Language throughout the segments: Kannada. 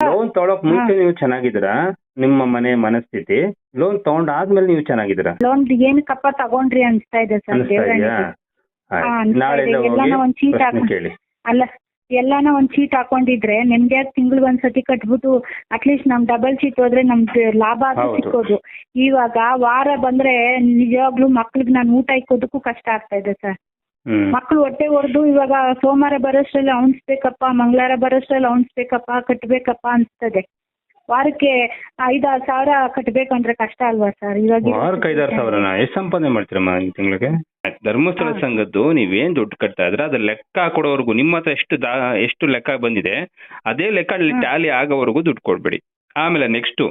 ಲೋನ್ ತಗೊಳಕ್ ಮುಂಚೆ ನೀವು ಚೆನ್ನಾಗಿದ್ದೀರಾ? ನಿಮ್ಮ ಮನೆ ಮನಸ್ಥಿತಿ? ಲೋನ್ ತಗೊಂಡಾದ್ಮೇಲೆ ನೀವು ಚೆನ್ನಾಗಿದ್ದೀರಾ? ಲೋನ್ ಏನಕ್ಕಪ್ಪ ತಗೊಂಡ್ರಿ ಅನ್ಸ್ತಾ ಇದೆ ಸರ್ ಅನಿಸ್ತಾ ಇದೆಯಾ? ಹಾ, ಅನ್ಸ್ತಾ ನಾಳೆಯಿಂದ ಇದೆ. ಎಲ್ಲಾನ ಹೋಗಿ ಒಂದ್ ಚೀಟ್ ಪ್ರಶ್ನೆ ಹಾಕು. ಕೇಳಿ. ಅಲ್ಲ ಎಲ್ಲಾನ ಒಂದ್ ಚೀಟ್ ಹಾಕೊಂಡಿದ್ರೆ ನಿಮ್ಗೆ ತಿಂಗಳು ಒಂದ್ಸತಿ ಕಟ್ಬಿಟ್ಟು ಅಟ್ಲೀಸ್ಟ್ ನಮ್ ಡಬಲ್ ಚೀಟ್ ಹೋದ್ರೆ ನಮ್ಗೆ ಲಾಭ ಹೌದು. ಸಿಕ್ಕೋದು. ಇವಾಗ ವಾರ ಬಂದ್ರೆ ನಿಜವಾಗ್ಲೂ ಮಕ್ಳಿಗೆ ನಾನು ಊಟ ಇಕ್ಕೋದಕ್ಕೂ ಕಷ್ಟ ಆಗ್ತಾ ಇದೆ ಸರ್. ಮಕ್ಳು ಹೊಟ್ಟೆ ಹೊಡೆದು ಇವಾಗ ಸೋಮವಾರ ಬರೋಷ್ಟ್ರಲ್ಲಿ ಅವಣಿಸ್ಬೇಕಪ್ಪ ಮಂಗಳವಾರ ಬರೋಷ್ಟ್ರಲ್ಲಿ ಅವಣಿಸ್ಬೇಕಪ್ಪ ಕಟ್ಬೇಕಪ್ಪ ಅನ್ಸ್ತದೆ. ವಾರಕ್ಕೆ ಐದಾರು ಸಾವಿರ ಕಟ್ಬೇಕಂದ್ರೆ ಕಷ್ಟ ಅಲ್ವಾ ಸರ್ ಇವಾಗ ವಾರಕ್ಕೆ ಐದಾರು ಸಾವಿರನ? ಎಷ್ಟು ಸಂಪಾದನೆ ಮಾಡ್ತೀರಮ್ಮ ಈ ತಿಂಗಳಿಗೆ? ಧರ್ಮಸ್ಥಳ. ಸಂಘದ್ದು ನೀವೇನ್ ದುಡ್ಡು ಕಟ್ತಾ ಇದ್ರೆ? ಅದ್ರ ಲೆಕ್ಕ ಕೊಡೋವರೆಗೂ ನಿಮ್ಮ ಹತ್ರ ಎಷ್ಟು ದಾ ಎಷ್ಟು ಲೆಕ್ಕ ಬಂದಿದೆ ಅದೇ ಲೆಕ್ಕ. ಟ್ಯಾಲಿ ಆಗೋವರೆಗೂ ದುಡ್ಡು ಕೊಡ್ಬೇಡಿ. ಆಮೇಲೆ ನೆಕ್ಸ್ಟ್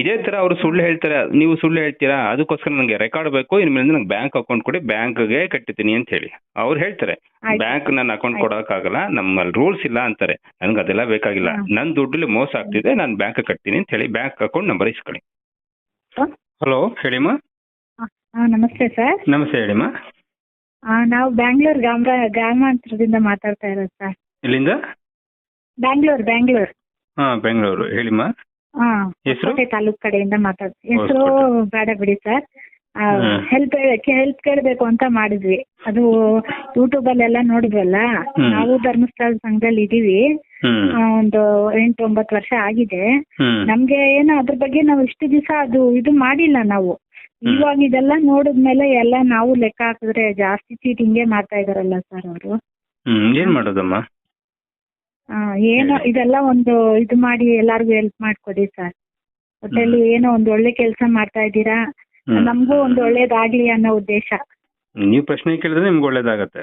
ಇದೇ ತರ ಅವ್ರು ಸುಳ್ಳು ಹೇಳ್ತಾರೆ ನೀವು ಸುಳ್ಳು ಹೇಳ್ತೀರಾ? ಅದಕ್ಕೋಸ್ಕರ ನನಗೆ ರೆಕಾರ್ಡ್ ಬೇಕು ಇನ್ಮೇಲೆ ನಂಗೆ ಬ್ಯಾಂಕ್ ಅಕೌಂಟ್ ಕೊಡಿ ಬ್ಯಾಂಕ್ಗೆ ಕಟ್ಟಿದ್ದೀನಿ ಅಂತ ಹೇಳಿ. ಅವ್ರು ಹೇಳ್ತಾರೆ ಬ್ಯಾಂಕ್ ನನ್ನ ಅಕೌಂಟ್. ಕೊಡೋಕ್ಕಾಗಲ್ಲ ನಮ್ಮಲ್ಲಿ ರೂಲ್ಸ್ ಇಲ್ಲ ಅಂತಾರೆ. ನನ್ಗೆ ಅದೆಲ್ಲ ಬೇಕಾಗಿಲ್ಲ. ನನ್ನ ದುಡ್ಡಲ್ಲಿ ಮೋಸ ಆಗ್ತಿದೆ ನಾನು ಬ್ಯಾಂಕ್ ಕಟ್ತೀನಿ ಅಂತ ಹೇಳಿ ಬ್ಯಾಂಕ್ ಅಕೌಂಟ್ ನಂಬರ್ ಇಸ್ಕೊಳ್ಳಿ. ಹಲೋ ಹೇಳಿಮ್ಮ? ನಮಸ್ತೆ ಸರ್. ನಮಸ್ತೆ ಹೇಳಿಮ್ಮ. ನಾವು ಬ್ಯಾಂಗ್ಳೂರ್ ಗ್ರಾಮ ಗ್ರಾಮಾಂತರದಿಂದ ಮಾತಾಡ್ತಾ ಇರೋದು ಸರ್. ಇಲ್ಲಿಂದ ಬ್ಯಾಂಗ್ಳೂರ್ ಬ್ಯಾಂಗ್ಳೂರ್. ಹಾ ಬೆಂಗಳೂರು. ಹೇಳಿಮ್ಮ. ಹೊಸಕೋಟೆ ತಾಲೂಕ್ ಕಡೆಯಿಂದ ಮಾತಾಡ್ ಹೆಸರು. ಬೇಡ ಬಿಡಿ ಸರ್. ಹೆಲ್ಪ್ ಹೆಲ್ಪ್ ಕೇಳಬೇಕು ಅಂತ ಮಾಡಿದ್ವಿ. ಅದು ಯೂಟ್ಯೂಬ್ ಅಲ್ಲೆಲ್ಲ ನೋಡಿದ್ವಲ್ಲ. ನಾವು ಧರ್ಮಸ್ಥಳ ಸಂಘದಲ್ಲಿ ಇದೀವಿ ಒಂದು ಎಂಟು ಒಂಬತ್ತು ವರ್ಷ ಆಗಿದೆ. ನಮ್ಗೆ ಏನೋ ಅದ್ರ ಬಗ್ಗೆ ನಾವು ಇಷ್ಟು ದಿವಸ ಅದು ಇದು ಮಾಡಿಲ್ಲ ನಾವು. ಇವಾಗ ಇದೆಲ್ಲ ನೋಡಿದ್ಮೇಲೆ ಎಲ್ಲ ನಾವು ಲೆಕ್ಕ ಹಾಕಿದ್ರೆ ಜಾಸ್ತಿ ಚೀಟಿಂಗೇ ಮಾಡ್ತಾ ಇದಾರಲ್ಲ ಸರ್ ಅವರು. ಏನ್ ಮಾಡೋದಮ್ಮ? ಏನೋ ಇದೆಲ್ಲ ಒಂದು ಇದು ಮಾಡಿ ಎಲ್ಲಾರ್ಗು ಹೆಲ್ಪ್ ಮಾಡ್ಕೊಡಿ ಸರ್ ಒಟ್ಟಲ್ಲಿ ಏನೋ ಒಂದು ಒಳ್ಳೆ ಕೆಲಸ ಮಾಡ್ತಾ ಇದ್ದೀರಾ ಹ್ಮ್. ನಮಗೂ ಒಂದು ಒಳ್ಳೇದಾಗ್ಲಿ ಅನ್ನೋ ಉದ್ದೇಶ ನೀವು ಪ್ರಶ್ನೆ ಕೇಳಿದ್ರೆ ನಿಮ್ಗೆ ಒಳ್ಳೇದಾಗತ್ತೆ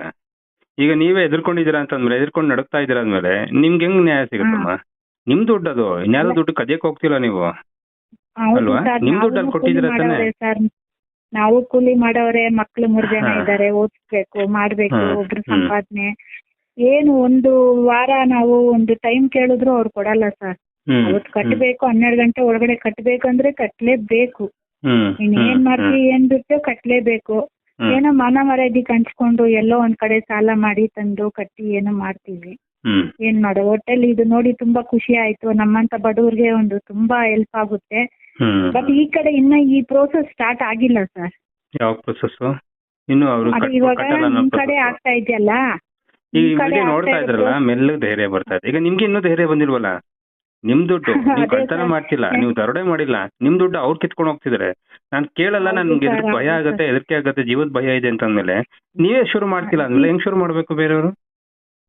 ಈಗ ನೀವೇ ಎದುರ್ಕೊಂಡಿದ್ದೀರಾ ಅಂತಂದ್ರೆ ಎದುರ್ಕೊಂಡು ನಡಕ್ತಾ ಇದ್ದೀರಾ ಅಂದ್ಮೇಲೆ ನಿಮ್ಗೆ ಹೆಂಗ್ ನ್ಯಾಯ ಸಿಗುತ್ತಮ್ಮ ನಿಮ್ ದುಡ್ಡು ಅದು ಇನ್ಯಾರೋ. ದುಡ್ಡು ಕದಿಯಕ್ ಹೋಗ್ತಿಲ್ಲ ನೀವು ಹೌದು ಅಲ್ವಾ? ಸರ್ ನಿಮ್ ನಾವು ಕೂಲಿ ಕೊಟ್ಟಿದ್ದೀರಾ ತಾನೇ? ಮಾಡೋರೆ ಸರ್ ನಾವು ಕೂಲಿ ಮಾಡೋರೆ ಮಕ್ಳು ಮೂರ್ ಜನ ಹಾ. ಇದ್ದಾರೆ ಓದಿಸ್ಬೇಕು ಮಾಡ್ಬೇಕು ಹ್ಮ್. ಒಬ್ರು. ಸಂಪಾದನೆ ಏನು ಒಂದು ವಾರ ನಾವು ಒಂದು ಟೈಮ್ ಕೇಳಿದ್ರು ಅವ್ರು ಕೊಡಲ್ಲ ಸರ್ ಅವತ್ತು ಕಟ್ಟಬೇಕು ಹನ್ನೆರಡು ಗಂಟೆ ಒಳಗಡೆ ಕಟ್ಟಬೇಕಂದ್ರೆ ಕಟ್ಲೇಬೇಕು. ಬೇಕು ನೀನ್ ಏನ್ ಮಾಡ್ತಿ ಏನ್ ಬಿಟ್ಟು ಕಟ್ಲೇಬೇಕು. ಏನೋ ಮಾನ ಮರ್ಯಾದೆ ಹಂಚ್ಕೊಂಡು ಎಲ್ಲೋ ಒಂದ್ ಕಡೆ ಸಾಲ ಮಾಡಿ ತಂದು ಕಟ್ಟಿ ಏನೋ ಮಾಡ್ತೀವಿ. ಏನ್ ಮಾಡೋ ಒಟ್ಟಲ್ಲಿ ಇದು ನೋಡಿ ತುಂಬಾ ಖುಷಿ ಆಯ್ತು. ನಮ್ಮಂತ ಬಡವ್ರಿಗೆ ಒಂದು ತುಂಬಾ ಹೆಲ್ಪ್ ಆಗುತ್ತೆ. ಬಟ್ ಈ ಕಡೆ ಇನ್ನ ಈ ಪ್ರೋಸೆಸ್ ಸ್ಟಾರ್ಟ್ ಆಗಿಲ್ಲ ಸರ್ ಯಾವ ಪ್ರೋಸೆಸ್ ಇನ್ನು ಇವಾಗ ನಿಮ್ ಕಡೆ ಆಗ್ತಾ ಇದೆಯಲ್ಲ? ಈ ವಿಡಿಯೋ ನೋಡ್ತಾ ಇದ್ರಲ್ಲ ಮೆಲ್ಲಗ್ ಧೈರ್ಯ ಬರ್ತಾ ಇದೆ. ಈಗ ನಿಮ್ಗೆ ಇನ್ನೂ ಧೈರ್ಯ ಬಂದಿಲ್ವಲ್ಲ? ನಿಮ್ ದುಡ್ಡು ನೀವು ಕಳ್ತನ ಮಾಡ್ತಿಲ್ಲ ನೀವು ದರೋಡೆ ಮಾಡಿಲ್ಲ ನಿಮ್ ದುಡ್ಡು ಅವ್ರು ಕಿತ್ಕೊಂಡು ಹೋಗ್ತಿದಾರೆ. ನಾನ್ ಕೇಳಲ್ಲ ನನ್ಗೆ ಭಯ ಆಗುತ್ತೆ ಆಗತ್ತೆ ಆಗುತ್ತೆ ಆಗತ್ತೆ ಜೀವದ ಭಯ ಇದೆ ಅಂತಂದ್ಮೇಲೆ ನೀವೇ ಶುರು ಮಾಡ್ತಿಲ್ಲ ಅಂದ್ಮೇಲೆ ಹೆಂಗ್ ಶುರು ಮಾಡ್ಬೇಕು ಬೇರೆಯವರು?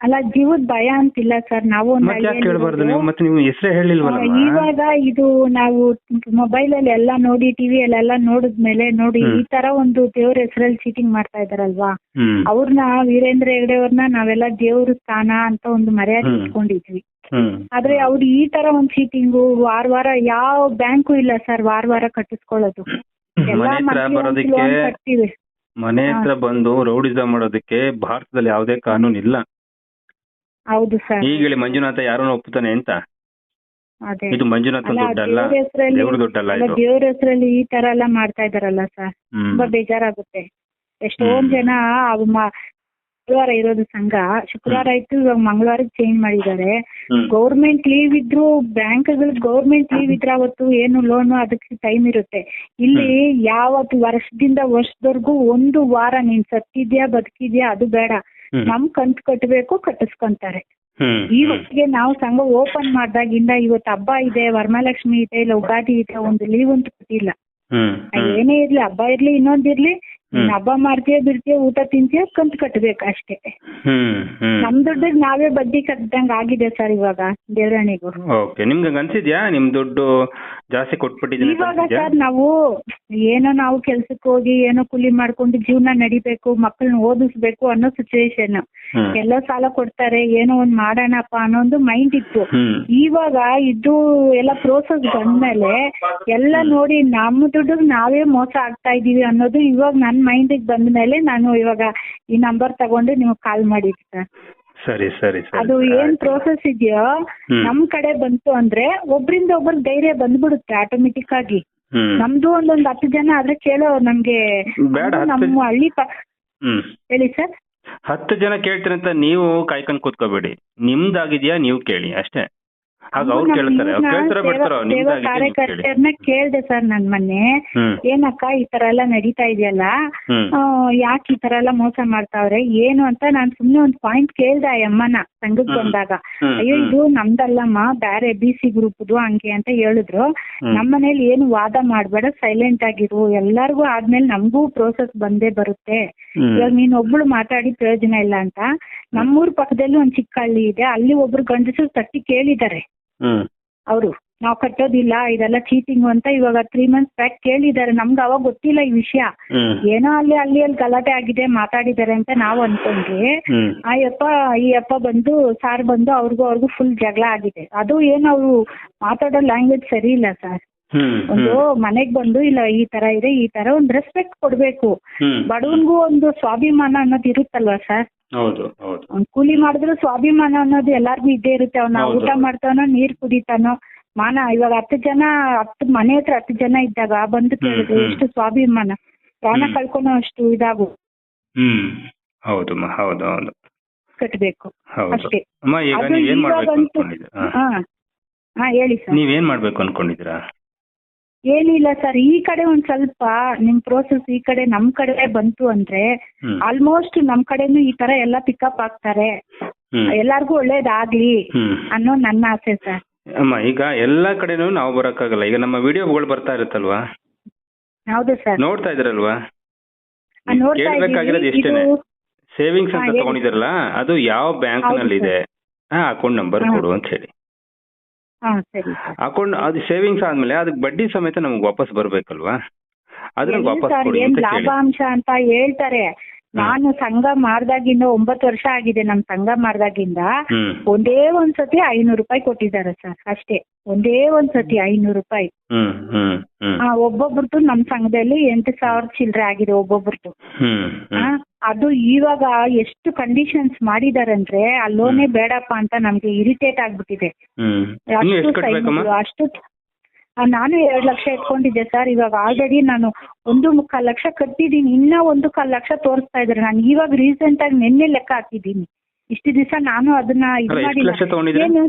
ಅಲ್ಲ ಜೀವದ ಭಯ ಅಂತಿಲ್ಲ ಸರ್. ನಾವು ಒಂದು ಮತ್ತೆ ಯಾಕೆ ಕೇಳಬಾರ್ದು ಇರೋದು. ನೀವು ಮತ್ತೆ ನೀವು ಹೆಸರೇ ಹೇಳಿಲ್ವಲ್ಲ? ಆ, ಇವಾಗ ಇದು ನಾವು ಮೊಬೈಲ್ ಅಲ್ಲಿ ಎಲ್ಲ ನೋಡಿ ಟಿವಿ ಅಲ್ಲೆಲ್ಲ ನೋಡಿದ್ಮೇಲೆ ನೋಡಿ ಹ್ಮ್. ಈ ತರ ಒಂದು ದೇವ್ರ ಹೆಸರಲ್ಲಿ ಚೀಟಿಂಗ್ ಮಾಡ್ತಾ ಇದಾರಲ್ವಾ ಹ್ಮ್. ಅವ್ರನ್ನ ವೀರೇಂದ್ರ ಹೆಗಡೆ ಅವ್ರನ್ನ ನಾವೆಲ್ಲ ದೇವ್ರ ಸ್ಥಾನ ಅಂತ ಒಂದು ಮರ್ಯಾದೆ ಹ್ಮ್. ಇಟ್ಕೊಂಡಿದ್ವಿ. ಹ್ಮ್. ಆದ್ರೆ ಅವ್ರು ಈ ತರ ಒಂದ್ ಚೀಟಿಂಗು ವಾರ ವಾರ ಯಾವ ಬ್ಯಾಂಕು ಇಲ್ಲ ಸರ್ ವಾರ ವಾರ ಕಟ್ಟಿಸ್ಕೊಳ್ಳೋದು. ಎಲ್ಲ ಮನೆ ಹತ್ರ monthly ಒಂದ್ ಬರೋದಕ್ಕೆ loan ಕಟ್ತೀವಿ. ಮನೆ ಹತ್ರ ಬಂದು ರೌಡಿಸಂ ಮಾಡೋದಕ್ಕೆ ಭಾರತದಲ್ಲಿ ಯಾವುದೇ ಕಾನೂನು ಇಲ್ಲ ಹೌದು ಸರ್ ಈಗ ಹೇಳಿ ಮಂಜುನಾಥ ಯಾರನ್ನ ಒಪ್ಪುತ್ತಾನೆ ಅಂತ? ಅದೇ. ಇದು ಮಂಜುನಾಥ ಅಲ್ಲ ದುಡ್ಡಲ್ಲ? ದೇವ್ರ ಹೆಸರಲ್ಲಿ ದೇವ್ರ ದುಡ್ಡಲ್ಲ ಇದು? ದೇವ್ರ ಹೆಸರಲ್ಲಿ ಈ ತರ ಎಲ್ಲ ಮಾಡ್ತಾ ಇದಾರಲ್ಲ ಸರ್ ಹ್ಮ್. ತುಂಬಾ ಬೇಜಾರಾಗುತ್ತೆ. ಎಷ್ಟೊಂದ್ ಜನ ಅವ್ ಮ- ಶುಕ್ರವಾರ ಇರೋದು ಸಂಘ ಶುಕ್ರವಾರ ಆಯ್ತು ಇವಾಗ ಮಂಗಳವಾರಕ್ಕೆ ಚೇಂಜ್ ಮಾಡಿದ್ದಾರೆ. ಹ್ಮ್. ಗೌರ್ಮೆಂಟ್ ಲೀವ್ ಇದ್ರು ಬ್ಯಾಂಕ್ಗಳು ಗೌರ್ಮೆಂಟ್ ಲೀವ್ ಇದ್ರೆ ಅವತ್ತು ಏನು ಲೋನ್ ಅದಕ್ಕೆ ಟೈಮ್ ಇರುತ್ತೆ. ಇಲ್ಲಿ ಯಾವತ್ತು ವರ್ಷದಿಂದ ವರ್ಷದವರೆಗೂ ಒಂದು ವಾರ ನೀನ್ ಸತ್ತಿದ್ಯಾ ಬದುಕಿದ್ಯಾ ಅದು ಬೇಡ. ನಮ್ ಕಂತ್ ಕಟ್ಟಬೇಕು ಕಟ್ಟಿಸ್ಕೊಂತಾರೆ. ಈ. ಹೊತ್ತಿಗೆ ನಾವು ಸಂಘ ಓಪನ್ ಮಾಡ್ದಾಗಿಂದ ಇವತ್ತು ಹಬ್ಬ ಇದೆ ವರಮಹಾಲಕ್ಷ್ಮಿ ಇದೆ ಇಲ್ಲ ಉಗಾದಿ ಇದೆ ಒಂದು ಲೀವ್ ಅಂತ ಕೊಟ್ಟಿಲ್ಲ. ಏನೇ ಇರ್ಲಿ ಹಬ್ಬ ಇರ್ಲಿ ಇನ್ನೊಂದಿರ್ಲಿ ನೀನ್. ಹಬ್ಬ ಮಾಡ್ತೀಯ ಬಿಡ್ತೀಯ ಊಟ ತಿಂತೀಯ ಕಂತ್ ಕಟ್ಬೇಕು ಅಷ್ಟೇ. ನಮ್ ದುಡ್ಡಿಗೆ ನಾವೇ ಬಡ್ಡಿ ಕಟ್ಟದಂಗ ಆಗಿದೆ ಸರ್ ಇವಾಗ ದೇವರಾಣಿಗೂ. ಓಕೆ ನಿಮ್ಗೆ ಹಂಗ್ ಅನ್ಸಿದ್ಯಾ? ನಿಮ್ ದುಡ್ಡು ಜಾಸ್ತಿ ಕೊಟ್ಬಿಟ್ಟಿದ್ದೀನಿ ಇವಾಗ ಸರ್ ನಾವು ಏನೋ ನಾವು ಕೆಲ್ಸಕ್ಕೆ ಹೋಗಿ ಏನೋ ಕೂಲಿ ಮಾಡ್ಕೊಂಡು ಜೀವನ ನಡಿಬೇಕು ಮಕ್ಕಳನ್ನ ಓದಿಸ್ಬೇಕು ಅನ್ನೋ ಸಿಚುವೇಶನ್ ಎಲ್ಲೋ ಸಾಲ ಕೊಡ್ತಾರೆ ಏನೋ ಒಂದ್ ಮಾಡೋಣಪ್ಪ ಅನ್ನೋ ಒಂದು ಮೈಂಡ್ ಇತ್ತು ಇವಾಗ ಇದು ಎಲ್ಲ ಪ್ರೋಸೆಸ್ ಬಂದ್ಮೇಲೆ ಎಲ್ಲ ನೋಡಿ ನಮ್ಮ ದುಡ್ಡಿಗೆ ನಾವೇ ಮೋಸ ಆಗ್ತಾ ಇದೀವಿ ಅನ್ನೋದು ಇವಾಗ ನನ್ನ ಮೈಂಡಿಗೆ ಬಂದ್ಮೇಲೆ ನಾನು ಇವಾಗ ಈ ನಂಬರ್ ತಗೊಂಡು ನಿಮ್ಗೆ ಕಾಲ್ ಮಾಡಿ ಸರ್ ಸರಿ ಸರಿ. ಅದು ಏನ್ ಪ್ರೋಸೆಸ್ ಇದೆಯೋ. ನಮ್ ಕಡೆ ಬಂತು ಅಂದ್ರೆ ಒಬ್ರಿಂದ ಒಬ್ರು ಧೈರ್ಯ ಬಂದ್ಬಿಡುತ್ತೆ ಆಟೋಮೆಟಿಕ್ ಆಗಿ. ನಮ್ದು ಒಂದೊಂದ್ ಹತ್ತು ಜನ ಆದ್ರೆ ಕೇಳೋ ನಮ್ಗೆ ಬೇಡ, ನಮ್ಮ ಹಳ್ಳಿ ಹೇಳಿ ಸರ್ ಹತ್ತು ಜನ ಕೇಳ್ತೀರಂತ ನೀವು ಕಾಯ್ಕೊಂಡ್ ಕೂತ್ಕೋಬೇಡಿ. ನಿಮ್ದಾಗಿದೆಯಾ ನೀವು ಕೇಳಿ ಅಷ್ಟೇ. ಆಗ ಅವ್ರು ಕೇಳ್ತಾರೆ. ಅವ್ರು ಕೇಳ್ತಾರೋ ಬಿಡ್ತಾರೋ? ಸೇವಾ ನಿಮ್ದಾಗಿದೆ ನೀವು ಕೇಳಿ. ಕಾರ್ಯಕರ್ತರನ್ನ ಕೇಳ್ದೆ ಸರ್ ನನ್ ಮೊನ್ನೆ. ಏನಕ್ಕ ಈ ತರ ಎಲ್ಲ ನಡೀತಾ ಇದೆಯಲ್ಲ? ಯಾಕೆ ಈ ತರ ಎಲ್ಲ ಮೋಸ ಮಾಡ್ತಾವ್ರೆ? ಏನು ಅಂತ ನಾನ್ ಸುಮ್ನೆ ಒಂದ್ ಪಾಯಿಂಟ್ ಕೇಳ್ದೆ ಅಮ್ಮನ ಸಂಘಕ್ ಬಂದಾಗ. ಅಯ್ಯೋ ಇದು ನಮ್ದಲ್ಲಮ್ಮ ಬೇರೆ ಬಿ ಸಿ ಗ್ರೂಪ್ದು ಹಂಗೆ ಅಂತ ಹೇಳಿದ್ರು. ನಮ್ ನಮ್ಮನೇಲಿ ಏನು ವಾದ ಮಾಡ್ಬೇಡ ಸೈಲೆಂಟ್ ಆಗಿರು. ಎಲ್ಲಾರ್ಗು ಆದ್ಮೇಲೆ ನಮಗೂ ಪ್ರೋಸೆಸ್ ಬಂದೇ ಬರುತ್ತೆ. ಇವಾಗ ನೀನ್ ಒಬ್ಳು ಮಾತಾಡಿ ಪ್ರಯೋಜನ ಇಲ್ಲ ಅಂತ. ನಮ್ಮೂರ್ ಪಕ್ಕದಲ್ಲಿ ಒಂದ್ ಚಿಕ್ಕ ಹಳ್ಳಿ ಇದೆ. ಅಲ್ಲಿ ಒಬ್ರು ಗಂಡಸರು ತಟ್ಟಿ ಕೇಳಿದ್ದಾರೆ. ಅವರು ನಾವು ಕಟ್ಟೋದಿಲ್ಲ ಇದೆಲ್ಲ ಚೀಟಿಂಗ್ ಅಂತ ಇವಾಗ ತ್ರೀ ಮಂತ್ಸ್ ಬ್ಯಾಕ್ ಕೇಳಿದ್ದಾರೆ. ನಮ್ಗೆ ಅವಾಗ ಗೊತ್ತಿಲ್ಲ ಈ ವಿಷಯ. ಏನೋ ಅಲ್ಲಿ ಅಲ್ಲಿ ಅಲ್ಲಿ ಗಲಾಟೆ ಆಗಿದೆ ಮಾತಾಡಿದ್ದಾರೆ ಅಂತ ನಾವು ಅನ್ಕೊಂಡ್ರಿ ಆ ಯಪ್ಪ ಈ ಅಪ್ಪ ಬಂದು ಸಾರ್ ಬಂದು ಅವ್ರಿಗೂ ಅವ್ರಿಗೂ ಫುಲ್ ಜಗಳ ಆಗಿದೆ. ಅದು ಏನು ಅವರು ಮಾತಾಡೋ ಲ್ಯಾಂಗ್ವೇಜ್ ಸರಿ ಇಲ್ಲ ಸರ್ ಒಂದು ಮನೆಗ್ ಬಂದು ಇಲ್ಲ ಈ ತರ ಇದೆ ಈ ತರ ಒಂದ್ ರೆಸ್ಪೆಕ್ಟ್ ಕೊಡ್ಬೇಕು. ಬಡವನ್ಗೂ ಒಂದು ಸ್ವಾಭಿಮಾನ ಅನ್ನೋದು ಇರುತ್ತಲ್ವಾ ಸರ್ ಹೌದು ಹೌದು. ಅವ್ನ್ ಕೂಲಿ ಮಾಡಿದ್ರು ಸ್ವಾಭಿಮಾನ ಅನ್ನೋದು ಎಲ್ಲಾರ್ಗು ಇದ್ದೇ ಇರುತ್ತೆ. ಅವ್ನ ಹೌದು. ಊಟ ಮಾಡ್ತಾನೋ ನೀರ್ ಕುಡಿತಾನೋ ಮಾನ ಇವಾಗ ಹತ್ತು ಜನ ಹತ್ತು ಮನೆ ಹತ್ರ ಹತ್ತು ಜನ ಇದ್ದಾಗ ಬಂದು ಕೇಳಿದ್ರು ಹ್ಮ್. ಎಷ್ಟು ಸ್ವಾಭಿಮಾನ. ಪ್ರಾಣ ಹ್ಮ್. ಕಳ್ಕೊಳೋ ಅಷ್ಟು ಇದಾಗು ಹ್ಮ್. ಹೌದು ಹೌದು ಕಟ್ಬೇಕು. ಹೌದು. ಅಷ್ಟೇ. ಅಮ್ಮ ಈಗ ಅದು ನೀವೇನ್ ಮಾಡ್ಬೇಕು ಇವಾಗಂತೂ ಅನ್ಕೊಂಡಿದ್ದೀರಾ? ಹಾ. ಹಾ ಹೇಳಿ ಸರ್. ನೀವೇನ್ ಮಾಡ್ಬೇಕು ಅನ್ಕೊಂಡಿದ್ದೀರಾ? ಏನಿಲ್ಲ ಸರ್ ಈ ಕಡೆ ಒಂದ್ ಸ್ವಲ್ಪ ನಿಮ್ ಪ್ರೋಸೆಸ್ ಈ ಕಡೆ ನಮ್ ಕಡೆ ಬಂತು ಅಂದ್ರೆ ಆಲ್ಮೋಸ್ಟ್ ನಮ್ ಕಡೆನು ಈ ತರ ಎಲ್ಲ ಪಿಕಪ್ ಆಗ್ತಾರೆ. ಎಲ್ಲಾರ್ಗು ಒಳ್ಳೇದಾಗ್ಲಿ ಅನ್ನೋ ನನ್ನ ಆಸೆ ಸರ್. ಅಮ್ಮ ಈಗ ಎಲ್ಲಾ ಕಡೆನೂ ನಾವು ಬರಕ್ಕಾಗಲ್ಲ. ಈಗ ನಮ್ಮ ವಿಡಿಯೋಗಳು ಬರ್ತಾ ಇರುತ್ತಲ್ವಾ? ಹೌದು ಸರ್. ನೋಡ್ತಾ ಇದ್ರಲ್ವಾ? ಕೇಳ್ಬೇಕಾಗಿರೋದು. ಎಷ್ಟೇನೆ? ಸೇವಿಂಗ್ಸ್ ಅಂತ. ತಗೊಂಡಿದ್ರಲ್ಲ ಅದು ಯಾವ ಬ್ಯಾಂಕ್ನಲ್ಲಿ ಇದೆ ಹಾ ಅಕೌಂಟ್ ನಂಬರ್. ಕೊಡು ಅಂತ ಹೇಳಿ. ಅಕೌಂಟ್ ಅದು ಸೇವಿಂಗ್ಸ್ ಆದ್ಮೇಲೆ ಅದಕ್ಕೆ ಬಡ್ಡಿ ಸಮೇತ ನಮಗೆ ವಾಪಸ್ ಬರ್ಬೇಕಲ್ವಾ? ವಾಪಸ್ ಸರ್ ಕೊಡಿ ಏನ್ ಅಂತ ಕೇಳಿ. ಲಾಭಾಂಶ ಅಂತ ಹೇಳ್ತಾರೆ. ನಾನು ಸಂಘ ಮಾಡ್ದಾಗಿಂದ ಒಂಬತ್ತು ವರ್ಷ ಆಗಿದೆ ನಮ್ ಸಂಘ ಮಾಡ್ದಾಗಿಂದ. ಹ್ಮ್. ಒಂದೇ ಒಂದ್ ಸತಿ ಐನೂರು ರೂಪಾಯಿ ಕೊಟ್ಟಿದ್ದಾರೆ ಸರ್ ಅಷ್ಟೇ. ಒಂದೇ ಒಂದ್ ಸತಿ ಐನೂರು ರೂಪಾಯಿ. ಹ್ಮ್ ಹ್ಮ್ ಹ್ಮ್. ಆ, ಒಬ್ಬೊಬ್ರದ್ದು ನಮ್ ಸಂಘದಲ್ಲಿ ಎಂಟು ಸಾವಿರ ಚಿಲ್ಲರೆ ಆಗಿದೆ ಒಬ್ಬೊಬ್ರದ್ದು. ಹ್ಮ್ ಅದು ಇವಾಗ ಎಷ್ಟು ಕಂಡೀಷನ್ಸ್ ಮಾಡಿದಾರಂದ್ರೆ ಆ ಲೋನೇ ಬೇಡಪ್ಪ ಅಂತ ನಮ್ಗೆ ಇರಿಟೇಟ್ ಆಗ್ಬಿಟ್ಟಿದೆ. ಅಷ್ಟು ಆ, ನಾನು ಎರಡ್ ಲಕ್ಷ ಇಟ್ಕೊಂಡಿದ್ದೆ ಸರ್ ಇವಾಗ ಆಲ್ರೆಡಿ ನಾನು ಒಂದು ಮುಕ್ಕಾಲ್ ಲಕ್ಷ ಕಟ್ಟಿದೀನಿ ಇನ್ನ ಒಂದು ಕಾಲ್ ಲಕ್ಷ ತೋರಿಸ್ತಾ ಇದ್ದಾರೆ. ನಾನು ಇವಾಗ ರೀಸೆಂಟ್ ಆಗಿ ನಿನ್ನೆ ಲೆಕ್ಕ ಹಾಕಿದ್ದೀನಿ. ಇಷ್ಟು ದಿವಸ ನಾನು ಅದನ್ನ ಇದು ಅಲ್ಲ ಎಷ್ಟು ಮಾಡಿಲ್ಲ. ಲಕ್ಷ ತಗೊಂಡಿದ್ರೆ? ಏನು?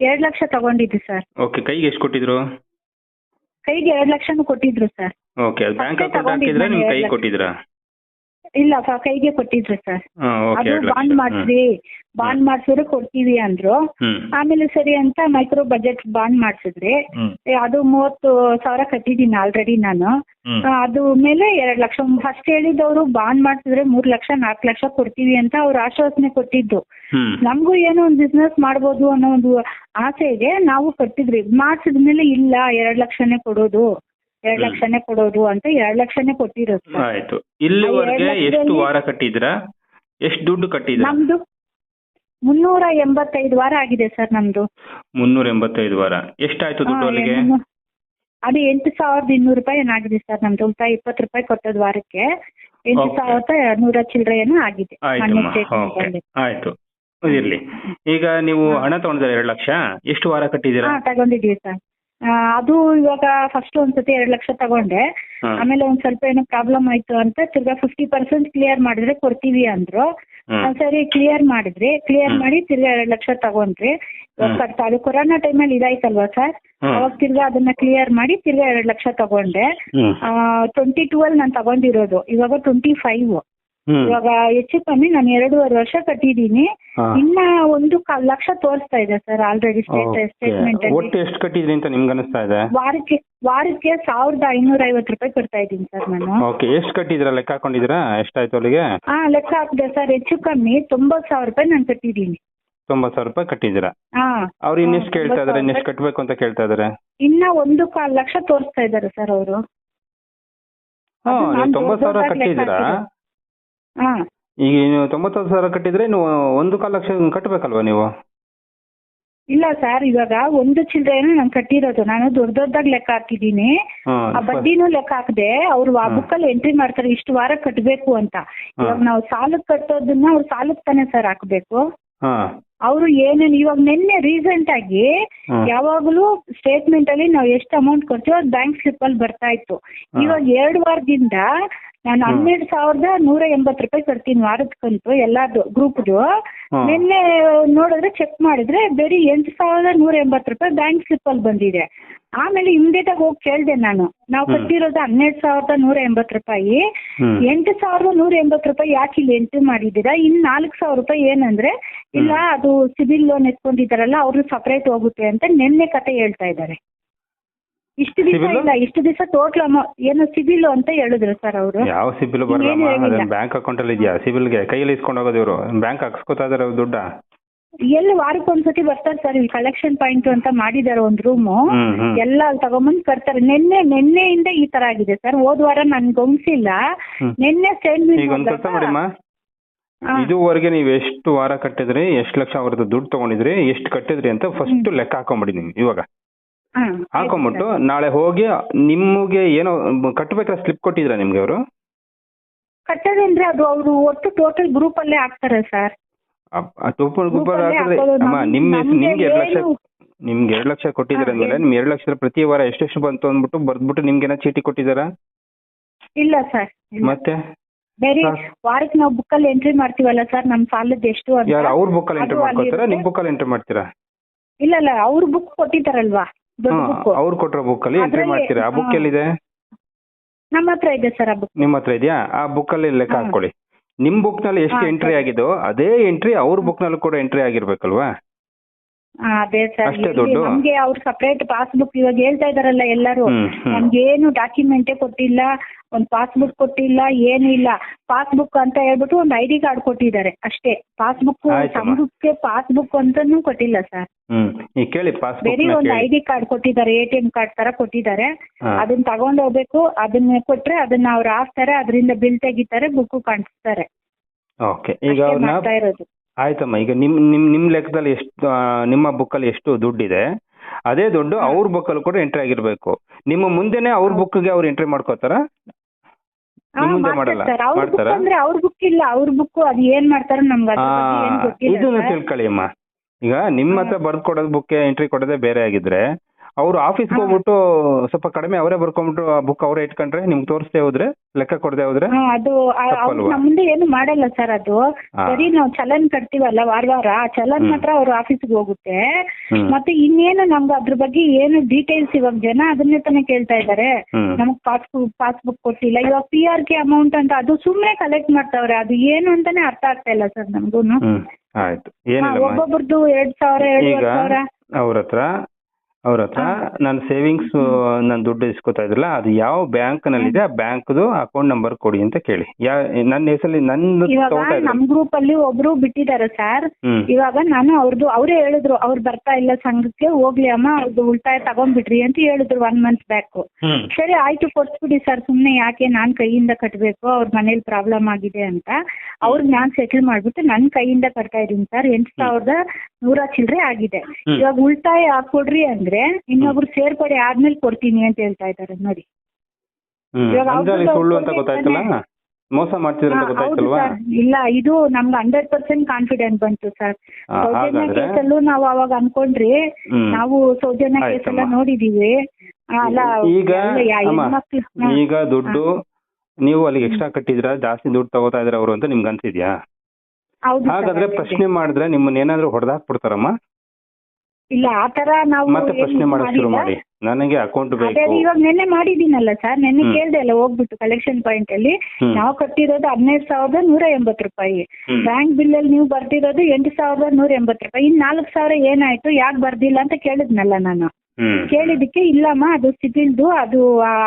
ಎರಡ್ ಲಕ್ಷ ತಗೊಂಡಿದ್ದೆ ಸರ್ ಓಕೆ ಕೈಗೆ ಎಷ್ಟು ಕೊಟ್ಟಿದ್ರು? ಕೈಗೆ ಎರಡ್ ಲಕ್ಷನು ಕೊಟ್ಟಿದ್ರು ಸರ್ ಓಕೆ ಅದು ಬ್ಯಾಂಕ್ ಅಷ್ಟೇ ಅಕೌಂಟ್ ಹಾಕಿದ್ರೆ ತಗೊಂಡಿದ್ದು ನಿಮ್ ನಾನು ಕೈ ಎರಡು ಕೊಟ್ಟಿದ್ರಾ? ಇಲ್ಲ ಕೈಗೆ ಕೊಟ್ಟಿದ್ರು ಸರ್ ಹಾ ಓಕೆ ಅದು ಎರಡು ಲಕ್ಷ ಬಾಂಡ್ ಮಾಡಿಸಿ ಬಾಂಡ್ ಮಾಡ್ಸಿದ್ರೆ ಕೊಡ್ತೀವಿ ಅಂದ್ರು. ಹ್ಮ್. ಆಮೇಲೆ ಸರಿ ಅಂತ ಮೈಕ್ರೋ ಬಜೆಟ್ ಬಾಂಡ್ ಮಾಡ್ಸಿದ್ರಿ ಹ್ಮ್. ಏ, ಅದು ಮೂವತ್ತು ಸಾವಿರ ಕಟ್ಟಿದ್ದೀನಿ ಆಲ್ರೆಡಿ ನಾನು. ಹ್ಮ್. ಆ, ಅದು ಮೇಲೆ ಎರಡ್ ಲಕ್ಷ ಫಸ್ಟ್ ಹೇಳಿದವರು ಬಾಂಡ್ ಮಾಡ್ಸಿದ್ರೆ ಮೂರ್ ಲಕ್ಷ ನಾಲ್ಕ್ ಲಕ್ಷ ಕೊಡ್ತೀವಿ ಅಂತ ಅವ್ರು ಆಶ್ವಾಸನೆ ಕೊಟ್ಟಿದ್ದು. ಹ್ಮ್. ನಮಗೂ ಏನೋ ಒಂದು ಬಿಸ್ನೆಸ್ ಮಾಡ್ಬೋದು ಅನ್ನೋ ಒಂದು ಆಸೆ ಇದೆ ನಾವು ಕಟ್ಟಿದ್ರಿ ಮಾಡ್ಸಿದ್ಮೇಲೆ ಇಲ್ಲ ಎರಡ್ ಲಕ್ಷನೇ ಕೊಡೋದು. ಎರಡ್. ಲಕ್ಷನೇ ಕೊಡೋದು ಅಂತ ಎರಡ್ ಲಕ್ಷನೇ ಕೊಟ್ಟಿರೋದು. ಆಯ್ತು. ಇಲ್ಲಿವರೆಗೆ ಎಷ್ಟು ವಾರ ಕಟ್ಟಿದ್ರ? ಎಷ್ಟು ದುಡ್ಡು ಕಟ್ಟಿದ್ರ? ನಮ್ದು ಮುನ್ನೂರ ಎಂಬತ್ತೈದು ವಾರ ಆಗಿದೆ ಸರ್ ನಮ್ದು. ಮುನ್ನೂರ ಎಂಬತ್ತೈದು ವಾರ. ಎಷ್ಟಾಯ್ತು ದುಡ್ಡು ಹಾ, ಅಲ್ಲಿಗೆ? ಏನು- ಅದು ಎಂಟು ಸಾವಿರದ ಇನ್ನೂರು ರೂಪಾಯಿ ಏನಾಗಿದೆ ಸರ್ ನಮ್ದು. ರೂಪಾಯಿ ಇಪ್ಪತ್ತು ರೂಪಾಯಿ ಕೊಟ್ಟದ್ ವಾರಕ್ಕೆ. ಎಂಟು Okay. ಸಾವಿರದ ನೂರ ಚಿಲ್ಲರೆ ಏನೋ ಆಗಿದೆ ಮೊನ್ನೆ statement ಓಕೆ ಅಲ್ಲಿ. ಆಯ್ತು. ಇರ್ಲಿ. ಈಗ ನೀವು ಹಣ ತಗೊಂಡಿದ್ದೀರಾ ಎರಡು ಲಕ್ಷ? ಎಷ್ಟು ವಾರ ಕಟ್ಟಿದ್ದೀರಾ? ಹಾ ತಗೊಂಡಿದೀವಿ ಸರ್. ಆ, ಅದು ಇವಾಗ ಫಸ್ಟ್ ಒಂದ್ಸತಿ ಎರಡ್ ಲಕ್ಷ ತಗೊಂಡೆ ಹಾ. ಆಮೇಲೆ ಒಂದ್ ಸ್ವಲ್ಪ ಏನೋ ಪ್ರಾಬ್ಲಮ್ ಆಯ್ತು ಅಂತ ತಿರ್ಗಾ ಫಿಫ್ಟಿ ಪರ್ಸೆಂಟ್ ಕ್ಲಿಯರ್ ಮಾಡಿದ್ರೆ ಕೊಡ್ತೀವಿ ಅಂದ್ರು ಹ್ಮ್. ಆ, ಸರಿ ಕ್ಲಿಯರ್ ಮಾಡಿದ್ರಿ ಕ್ಲಿಯರ್ ಹ್ಮ್. ಮಾಡಿ ತಿರ್ಗಾ ಎರಡ್ ಲಕ್ಷ ತಗೊಂಡ್ರಿ ಇವಾಗ ಹ್ಮ್. ಕಟ್ತಾ- ಅದು ಕೊರೋನಾ ಟೈಮಲ್ಲಿ ಇದಾಯ್ತಲ್ವಾ ಸರ್ ಹ್ಮ್. ಅವಾಗ ತಿರ್ಗಾ ಅದನ್ನ ಕ್ಲಿಯರ್ ಮಾಡಿ ತಿರ್ಗಾ ಎರಡ್ ಲಕ್ಷ ತಗೊಂಡೆ ಹ್ಮ್. ಟ್ವೆಂಟಿ ಟೂ ಅಲ್ಲಿ ನಾನು ತಗೊಂಡಿರೋದು ಇವಾಗ ಟ್ವೆಂಟಿ ಫೈವ್. ಇವಾಗ ಹೆಚ್ಚು ಕಮ್ಮಿ ನಾನು ಎರಡೂವರೆ ವರ್ಷ ಕಟ್ಟಿದೀನಿ ಇನ್ನ ಒಂದು ಕಾಲ್ ಲಕ್ಷ ತೋರಿಸ್ತಾ ಇದೆ ಸರ್ ಆಲ್ರೆಡಿ ಸ್ಟೇಟ್ ಸ್ಟೇಟ್ಮೆಂಟ್ ಅಲ್ಲಿ. ಒಟ್ಟು ಎಷ್ಟು ಕಟ್ಟಿದ್ರಿ ಅಂತ ನಿಮ್ಗೆ ಅನಿಸ್ತಾ ಇದೆ? ವಾರಕ್ಕೆ ವಾರಕ್ಕೆ ಸಾವಿರದ ಐನೂರ ಐವತ್ತು ರೂಪಾಯಿ ಕೊಡ್ತಾ ಇದ್ದೀನಿ ಸರ್ ನಾನು. ಓಕೆ ಎಷ್ಟು ಕಟ್ಟಿದ್ರ ಲೆಕ್ಕ ಹಾಕೊಂಡಿದ್ದೀರಾ? ಎಷ್ಟಾಯ್ತು ಅಲ್ಲಿಗೆ? ಹಾ ಲೆಕ್ಕ ಹಾಕಿದೆ ಸರ್. ಹೆಚ್ಚು ಕಮ್ಮಿ ತೊಂಬತ್ ಸಾವಿರ ರೂಪಾಯಿ ನಾನು ಕಟ್ಟಿದ್ದೀನಿ. ತೊಂಬತ್ತು ಸಾವಿರ ರೂಪಾಯಿ ಕಟ್ಟಿದ್ದೀರಾ? ಹಾ. ಅವ್ರು ಇನ್ನೆಷ್ಟು ಕೇಳ್ತಾ ಇದಾರೆ? ಇನ್ನೆಷ್ಟು ಕಟ್ಟಬೇಕು ಅಂತ ಕೇಳ್ತಾ ಇದಾರೆ? ಇನ್ನ ಒಂದು ಕಾಲ್ ಲಕ್ಷ ತೋರಿಸ್ತಾ ಇದ್ದಾರೆ ಸರ್ ಅವರು. ಹಾ ಅದು ನೀವು ತೊಂಬತ್ತು ಸಾವಿರ ದೊಡ್ಡದಾಗಿ ಲೆಕ್ಕ ಕಟ್ಟಿದ್ದೀರಾ ಹಾ. ಈಗ ನೀವು ತೊಂಬತ್ತು ಸಾವಿರ ಕಟ್ಟಿದ್ರೆ ನೀವು ಒಂದು ಕಾಲು ಲಕ್ಷ ಕಟ್ಟಬೇಕಲ್ವಾ ನೀವು? ಇಲ್ಲ ಸರ್ ಇವಾಗ ಒಂದು ಚಿಲ್ಲರೆನೂ ನಾನು ಕಟ್ಟಿರೋದು. ನಾನು ದೊಡ್ಡ ದೊಡ್ಡದಾಗಿ ಲೆಕ್ಕ ಹಾಕಿದ್ದೀನಿ. ಆ ಬಡ್ಡಿನೂ ಲೆಕ್ಕ ಹಾಕದೆ. ಅವ್ರು ಆ ಹ್ಮ್. ಬುಕ್ ಅಲ್ಲಿ ಎಂಟ್ರಿ ಮಾಡ್ತಾರೆ ಇಷ್ಟು ವಾರ ಕಟ್ಟಬೇಕು ಅಂತ. ಇವಾಗ ನಾವು ಸಾಲಕ್ಕೆ ಕಟ್ಟೋದನ್ನ ಅವ್ರು ಸಾಲಕ್ಕೆ ತಾನೇ ಸರ್ ಹಾಕಬೇಕು. ಹಾ. ಅವರು ಏನೇನು ಇವಾಗ ನಿನ್ನೆ ರೀಸೆಂಟ್ ಆಗಿ ಹ್ಮ್. ಯಾವಾಗಲೂ ಸ್ಟೇಟ್ಮೆಂಟ್ ಅಲ್ಲಿ ನಾವು ಎಷ್ಟು ಅಮೌಂಟ್ ಕೊಡ್ತೀವೋ ಅದು ಬ್ಯಾಂಕ್ ಸ್ಲಿಪ್ ಅಲ್ಲಿ ಬರ್ತಾ ಇತ್ತು. ಇವಾಗ ಎರಡು ವಾರದಿಂದ ನಾನು. ಹನ್ನೆರಡು ಸಾವಿರದ ನೂರ ಎಂಬತ್ತು ರೂಪಾಯಿ ಕಟ್ತೀನಿ ವಾರದ ಕಂತು ಎಲ್ಲಾದು ಗ್ರೂಪ್ದು. ನಿನ್ನೆ ನೋಡಿದ್ರೆ ಚೆಕ್ ಮಾಡಿದ್ರೆ ಬರೀ ಎಂಟು ಸಾವಿರದ ನೂರ ಎಂಬತ್ತು ರೂಪಾಯಿ ಬ್ಯಾಂಕ್ ಸ್ಲಿಪ್ ಅಲ್ಲಿ ಬಂದಿದೆ. ಆಮೇಲೆ ಇಮ್ಡಿಯೇಟ್ ಆಗಿ ಹೋಗಿ ಕೇಳ್ದೆ ನಾನು. ನಾವು ಕೊಟ್ಟಿರೋದು ಹನ್ನೆರಡು ಸಾವಿರದ ನೂರ ಎಂಬತ್ ರೂಪಾಯಿ. ಎಂಟು ಸಾವಿರದ ನೂರ ಎಂಬತ್ತು ರೂಪಾಯಿ ಯಾಕೆ ಇಲ್ಲಿ ಎಂಟ್ರಿ ಮಾಡಿದ್ದೀರಾ? ಇನ್ ನಾಲ್ಕು ಸಾವಿರ ರೂಪಾಯಿ ಏನಂದ್ರೆ ಇಲ್ಲ ಅದು ಸಿಬಿಲ್ ಲೋನ್ ಎತ್ಕೊಂಡಿದ್ದಾರಲ್ಲ ಅವ್ರು ಸಪ್ರೇಟ್ ಹೋಗುತ್ತೆ ಅಂತ ನಿನ್ನೆ ಕತೆ ಹೇಳ್ತಾ ಇದ್ದಾರೆ. ಇಷ್ಟು ದಿವಸ Civil? ಇಲ್ಲ ಇಷ್ಟು ದಿವಸ ಟೋಟಲ್ ಅಮೌಂಟ್ ಏನು ಸಿಬಿಲ್ ಅಂತ ಹೇಳಿದ್ರು ಸರ್ ಅವರು. ಯಾವ ಸಿಬಿಲ್ ಇನ್ನೇನು ಹೇಳಿಲ್ಲ. ಬ್ಯಾಂಕ್ ಅಕೌಂಟ್ ಅಲ್ಲಿ ಇದೆಯಾ? ಸಿಬಿಲ್ಗೆ ಕೈಯಲ್ಲಿ ಇಸ್ಕೊಂಡು ಹೋಗೋದು ಇವರು. ಬ್ಯಾಂಕ್ ಹಾಕ್ಸ್ಕೊತಾ ಇದಾರೆ ದುಡ್ಡ. ಎಲ್ಲಿ ವಾರಕ್ಕೊಂದ್ಸತಿ ಬರ್ತಾರೆ ಸರ್ ಇಲ್ಲಿ ಕಲೆಕ್ಷನ್ ಪಾಯಿಂಟ್ ಅಂತ ಮಾಡಿದ್ದಾರೆ ಒಂದ್ ರೂಮ್ ಹ್ಮ್ ಹ್ಮ್. ಎಲ್ಲ ಅಲ್ಲಿ ತಗೊಂಬಂದು ಕರ್ತಾರೆ ನಿನ್ನೆ ನಿನ್ನೆಯಿಂದ ಈ ತರ ಆಗಿದೆ ಸರ್ ಹೋದ ವಾರ ನನ್ ಗಮನಿಸಿಲ್ಲ. ಹ್ಮ್. ನಿನ್ನೆ ಈಗ ಒಂದ್ ಕೆಲಸ ಮಾಡಿಮ್ಮ. ಹಾ. ಇದುವರೆಗೆ ನೀವು ಎಷ್ಟು ವಾರ ಕಟ್ಟಿದ್ರಿ? ಎಷ್ಟು ಲಕ್ಷ ಅವ್ರದ್ದು ದುಡ್ಡು ತಗೊಂಡಿದ್ರಿ? ಎಷ್ಟು ಕಟ್ಟಿದ್ರಿ ಅಂತ ಫಸ್ಟ್ ಲೆಕ್ಕ ಹಾಕೊಂಡ್ಬಿಡಿ ನೀವು ಇವಾಗ. ಹಾಕೊಂಬಿಟ್ಟು ನಾಳೆ ಹೋಗಿ ನಿಮಗೆ ಏನೋ ಕಟ್ಟಬೇಕಾದ್ರೆ ಸ್ಲಿಪ್ ಕೊಟ್ಟಿದ್ರ ನಿಮ್ಗೆ ಅವರು? ಕಟ್ಟೋದಂದ್ರೆ ಅದು ಅವರು ಒಟ್ಟು ಟೋಟಲ್ ಗ್ರೂಪ್ ಅಲ್ಲೇ ಹಾಕ್ತಾರೆ ಸರ್. ಗೊಬ್ಬರ ಅಲ್ಲೇ ಹಾಕಿದ್ರೆ. ಅಮ್ಮ ನಮ್ಗೆ ನಿಮ್ಗೆ ಎರಡು ಲಕ್ಷ ಏನು- ನಿಮ್ಗೆ ಎರಡು ಲಕ್ಷ ಕೊಟ್ಟಿದ್ದಾರೆ ಅಂದ್ಮೇಲೆ ಏನು? ಎರಡು ಲಕ್ಷ ಪ್ರತಿ ವಾರ ಎಷ್ಟೆಷ್ಟು ಬಂತು ಅಂದ್ಬಿಟ್ಟು ಬರ್ದ್ಬಿಟ್ಟು ನಿಮ್ಗೇನ ಚೀಟಿ ಕೊಟ್ಟಿದ್ದಾರಾ? ಇಲ್ಲ ಸರ್ ಮತ್ತೆ? ಬೇರೆ ವಾರಕ್ಕೆ ನಾವು ಬುಕ್ಕಲ್ಲಿ ಎಂಟ್ರಿ ಮಾಡ್ತೀವಲ್ಲ ಸರ್ ನಮ್ಮ ಸಾಲದ ಎಷ್ಟು ಯಾರು ಅವ್ರ ಬುಕ್ ಅಲ್ಲಿ ಎಂಟ್ರಿ ಅಲ್ಲಿ ಮಾಡ್ಕೊತಾರಾ ನಿಮ್ ಬುಕ್ ಅಲ್ಲಿ ಎಂಟ್ರಿ ಮಾಡ್ತೀರಾ? ಇಲ್ಲ ಇಲ್ಲ ಅವ್ರ ಬುಕ್ ಕೊಟ್ಟಿದ್ದಾರಲ್ವಾ? ಬುಕ್ ಅವ್ರು ಕೊಟ್ಟಿರೋ ಬುಕ್ ಅಲ್ಲಿ ಎಂಟ್ರಿ ಮಾಡ್ತೀರಾ? ಆ ಬುಕ್ ಎಲ್ಲಿದೆ? ನಮ್ಮ ಹತ್ರ ಇದೆ ಸರ್ ಆ ಬುಕ್ ನಿಮ್ಮ ಹತ್ರ ಇದೆಯಾ? ಆ ಬುಕ್ ಅಲ್ಲಿ ಲೆಕ್ಕ. ಹಾಕೊಳ್ಳಿ ನಿಮ್ ಬುಕ್ನಲ್ಲಿ ಎಷ್ಟು ಎಂಟ್ರಿ. ಆಗಿದೋ ಅದೇ ಎಂಟ್ರಿ ಅವ್ರ ಬುಕ್ನಲ್ಲಿ ಕೂಡ ಎಂಟ್ರಿ ಆಗಿರ್ಬೇಕಲ್ವಾ? ಅದೇ ಸರ್. ಅಷ್ಟೇ ದುಡ್ಡು? ನಮ್ಗೆ ಅವ್ರು ಸಪರೇಟ್ ಪಾಸ್ಬುಕ್ ಇವಾಗ ಹೇಳ್ತಾ ಇದಾರಲ್ಲ ಎಲ್ಲರೂ. ಹ್ಮ್ ಹ್ಮ್. ನಮ್ಗೇನು ಡಾಕ್ಯುಮೆಂಟೇ ಕೊಟ್ಟಿಲ್ಲ ಒಂದ್ ಪಾಸ್ಬುಕ್ ಕೊಟ್ಟಿಲ್ಲ ಏನು ಇಲ್ಲ. ಪಾಸ್ಬುಕ್ ಅಂತ ಹೇಳ್ಬಿಟ್ಟು ಒಂದು ಐ ಡಿ ಕಾರ್ಡ್ ಕೊಟ್ಟಿದ್ದಾರೆ ಅಷ್ಟೇ. ಪಾಸ್ಬುಕ್ ಆಯ್ತಮ್ಮ. ಸಂಘಕ್ಕೆ ಪಾಸ್ಬುಕ್ ಅಂತಾನು ಕೊಟ್ಟಿಲ್ಲ ಸರ್. ಹ್ಮ್ ಈಗ ಕೇಳಿ ಪಾಸ್ಬುಕ್ ಬೇರೆ ನ ಒಂದು ಐ ಕೇಳಿ ಡಿ ಕಾರ್ಡ್ ಕೊಟ್ಟಿದ್ದಾರೆ ಎ ಟಿ ಎಂ ಕಾರ್ಡ್ ತರ ಕೊಟ್ಟಿದ್ದಾರೆ. ಹಾ. ಅದನ್ನ ತಗೊಂಡ್ ಹೋಗ್ಬೇಕು ಅದನ್ನ ಕೊಟ್ರೆ ಅದನ್ನ ಅವ್ರು ಹಾಕ್ತಾರೆ ಅದರಿಂದ ಬಿಲ್ ತೆಗಿತಾರೆ ಬುಕ್ ಕಾಣಿಸ್ತಾರೆ. ಓಕೆ ಈಗ ಅಷ್ಟೇ ಅವ್ರನ್ನ ಮಾಡ್ತಾ ಇರೋದು. ಆಯ್ತಮ್ಮ ಈಗ ನಿಮ್ ನಿಮ್ ನಿಮ್ ಲೆಕ್ಕದಲ್ಲಿ ಎಷ್ಟು ನಿಮ್ಮ ಬುಕ್ಕಲ್ಲಿ ಎಷ್ಟು ದುಡ್ಡಿದೆ ಅದೇ ದುಡ್ಡು. ಅವ್ರ ಬುಕ್ಕಲ್ಲಿ ಕೂಡ ಎಂಟ್ರಿ ಆಗಿರ್ಬೇಕು. ನಿಮ್ಮ ಮುಂದೆನೆ ಅವ್ರ. ಬುಕ್ಗೆ ಅವ್ರು ಎಂಟ್ರಿ ಮಾಡ್ಕೋತಾರ ಹಾ, ನಿಮ್ ಮುಂದೆ ಮಾಡ್ತಾರೆ ಮಾಡಲ್ಲ? ಅವ್ರ ಬುಕ್ ಮಾಡ್ತಾರಾ? ಅಂದ್ರೆ ಅವ್ರ ಬುಕ್ ಇಲ್ಲ. ಅವ್ರ ಬುಕ್ ಅದು ಏನ್ ಮಾಡ್ತಾರೋ ನಮ್ಗೆ ಇದನ್ನ ತಿಳ್ಕೊಳ್ಳಿ ಅಮ್ಮ. ಈಗ ನಿಮ್ಮ ಹತ್ರ ಬರ್ದ್ ಕೊಡೋದ್ ಬುಕ್ ಎಂಟ್ರಿ ಕೊಡೋದೇ ಬೇರೆ ಆಗಿದ್ರೆ ಅವ್ರು ಆಫೀಸ್ಗೆ. ಹೋಗ್ಬಿಟ್ಟು ಸ್ವಲ್ಪ ಕಡಿಮೆ ಅವರೇ ಬರ್ಕೊಂಡ್ಬಿಟ್ಟು ಆ ಬುಕ್ ಅವರೇ ಇಟ್ಕೊಂಡ್ರೆ ನಿಮ್ಗೆ ತೋರಿಸದೆ ಹೋದ್ರೆ ಲೆಕ್ಕ ಕೊಡದೆ ಹೋದ್ರೆ ಹಾ, ಅದು ಆ- ಅವ್ರು ತಪ್ಪಲ್ವಾ? ನಮ್ಮ ಮುಂದೆ ಏನು ಮಾಡಲ್ಲ ಸರ್ ಅದು. ಹಾ. ಸರಿ ನಾವು ಚಲನ್ ಕಟ್ತೀವಲ್ಲ ವಾರ ವಾರ ಆ ಚಲನ್ ಮಾತ್ರ ಅವ್ರ ಆಫೀಸ್ಗೆ ಹೋಗುತ್ತೆ. ಹ್ಮ್. ಮತ್ತೆ ಇನ್ನೇನು ನಮ್ಗೆ ಅದ್ರ ಬಗ್ಗೆ ಏನು ಡೀಟೇಲ್ಸ್ ಇವಾಗ ಜನ ಅದನ್ನೇ ತಾನೇ ಕೇಳ್ತಾ ಇದ್ದಾರೆ. ಹ್ಮ್. ನಮಗ್ ಪಾಸ್ಬುಕ್ ಪಾಸ್ಬುಕ್ ಕೊಟ್ಟಿಲ್ಲ. ಇವಾಗ ಪಿ ಆರ್ ಕೆ ಅಮೌಂಟ್ ಅಂತ ಅದು ಸುಮ್ನೆ ಕಲೆಕ್ಟ್ ಮಾಡ್ತಾವ್ರೆ. ಅದು ಏನು ಅಂತಾನೆ ಅರ್ಥ ಆಗ್ತಾ ಇಲ್ಲ ಸರ್ ನಮ್ಗೂನು. ಹ್ಮ್ ಆಯ್ತು. ಹಾ, ಏನಿಲ್ಲಮ್ಮ ಒಬ್ಬೊಬ್ರದ್ದು ಎರಡ್ ಸಾವಿರ ಈಗ ಎರಡೂವರೆ ಸಾವಿರ. ಅವ್ರ ಹತ್ರ ಅವ್ರ ಹತ್ರ ನಾನು ಸೇವಿಂಗ್ಸ್ ನಾನು ದುಡ್ಡು ಇಸ್ಕೊತಾ ಇದ್ರಲ್ಲ ಅದು ಯಾವ ಬ್ಯಾಂಕ್ ನಲ್ಲಿದೆ ಆ ಬ್ಯಾಂಕ್ದು ಅಕೌಂಟ್ ನಂಬರ್ ಕೊಡಿ ಅಂತ ಕೇಳಿ. ಯಾ ನನ್ನ ಹೆಸರಲ್ಲಿ ನಂದು ಇವಾಗ ತಗೋತಾ ಇದ್ರು ನಮ್ ಗ್ರೂಪ್ ಅಲ್ಲಿ ಒಬ್ರು ಬಿಟ್ಟಿದ್ದಾರೆ ಸರ್. ಹ್ಮ್. ಇವಾಗ ನಾನು ಅವ್ರದ್ದು ಅವರೇ ಹೇಳಿದ್ರು ಅವ್ರು ಬರ್ತಾ ಇಲ್ಲ ಸಂಘಕ್ಕೆ ಹೋಗ್ಲಿ ಅಮ್ಮ ಅವ್ರದ್ದು ಉಳಿತಾಯ ತಗೊಂಡ್ಬಿಡ್ರಿ ಅಂತ ಹೇಳಿದ್ರು ಒನ್ ಮಂತ್ ಬ್ಯಾಕ್ ಹ್ಮ್. ಸರಿ ಆಯ್ತು ಕೊಡ್ಸ್ಬಿಡಿ ಸರ್ ಸುಮ್ನೆ ಯಾಕೆ ನಾನ್ ಕೈಯಿಂದ ಕಟ್ಟಬೇಕು ಅವ್ರ ಮನೇಲಿ ಪ್ರಾಬ್ಲಮ್ ಆಗಿದೆ ಅಂತ. ಅವ್ರಿಗೆ ನಾನ್ ಸೆಟಲ್ ಮಾಡ್ಬಿಟ್ಟು ನನ್ ಕೈಯಿಂದ ಕಟ್ತಾ ಇದೀನಿ ಸರ್. ಎಂಟು ಸಾವಿರದ ನೂರ ಚಿಲ್ಲರೆ ಆಗಿದೆ. ಇವಾಗ ಉಳಿತಾಯ ಹಾಕೊಡ್ರಿ ಅಂದ್ರೆ ಇನ್ನೊಬ್ರು ಸೇರ್ಪಡೆ ಆದ್ಮೇಲೆ ಕೊಡ್ತೀನಿ ಅಂತ ಹೇಳ್ತಾ ಇದ್ದಾರೆ ನೋಡಿ. ಮೋಸ ಮಾಡ್ತಿದ್ರು ಅಂತ ಹಾ, ಗೊತ್ತಾಯ್ತಲ್ವಾ? ಸರ್. ಇಲ್ಲ ಇದು ನಮ್ಗೆ ಹಂಡ್ರೆಡ್ ಪರ್ಸೆಂಟ್ ಕಾನ್ಫಿಡೆಂಟ್ ಬಂತು ಸರ್. ಸೌಜನ್ಯ ಕೇಸಲ್ಲೂ ನಾವು ಅವಾಗ ಅನ್ಕೊಂಡ್ರಿ ನಾವು ಸೌಜನ್ಯ ಕೇಸಲ್ಲ ಎಲ್ಲ ನೋಡಿದೀವಿ ಅಲ್ಲ ಈಗ. ಈಗ ದುಡ್ಡು ನೀವು ಅಲ್ಲಿಗೆ ಎಕ್ಸ್ಟ್ರಾ ಕಟ್ಟಿದ್ರ ಜಾಸ್ತಿ ದುಡ್ಡು ತಗೋತಾ ಇದ್ರ ಅವರು ಅಂತ ನಿಮ್ಗೆ ಅನ್ಸಿದ್ಯಾ? ಹೌದು ಹಾಗಾದ್ರೆ ಅದೇ. ಪ್ರಶ್ನೆ ಮಾಡಿದ್ರೆ ನಿಮ್ಮನ್ನ ಏನಾದ್ರು ಹೊಡೆದಾಕ್ಬಿಡ್ತಾರಮ್ಮ ಇಲ್ಲ ಆ ತರ ನಾವು ಮತ್ತೆ ಏನು ಪ್ರಶ್ನೆ ಮಾಡಕ್ ಶುರು ಮಾಡಿಲ್ಲ. ಮಾಡಿ ನನಗೆ ಅಕೌಂಟ್ ಅದೇ ಬೇಕು ಇವಾಗ ನೆನ್ನೆ ಮಾಡಿದೀನಲ್ಲ ಸರ್ ನೆನ್ನೆ ಹ್ಮ್. ಕೇಳ್ದೆ ಅಲ್ಲ ಹೋಗ್ಬಿಟ್ಟು ಕಲೆಕ್ಷನ್ ಪಾಯಿಂಟ್ ಅಲ್ಲಿ ಹ್ಮ್. ನಾವು ಕಟ್ಟಿರೋದು ಹದಿನೈದು ಸಾವಿರದ ನೂರ ಎಂಬತ್ತು ರೂಪಾಯಿ ಹ್ಮ್. ಬ್ಯಾಂಕ್ ಬಿಲ್ ಅಲ್ಲಿ ನೀವು ಬರ್ದಿರೋದು ಎಂಟು ಸಾವಿರದ ನೂರ ಎಂಬತ್ತು ರೂಪಾಯಿ ಇನ್ ನಾಲ್ಕು ಸಾವಿರ ಏನಾಯ್ತು ಯಾಕೆ ಬರ್ದಿಲ್ಲ ಅಂತ ಕೇಳಿದ್ನಲ್ಲ ನಾನು ಕೇಳಿದಕ್ಕೆ ಇಲ್ಲಮ್ಮ ಅದು ಸಿಬಿಲ್ದು ಅದು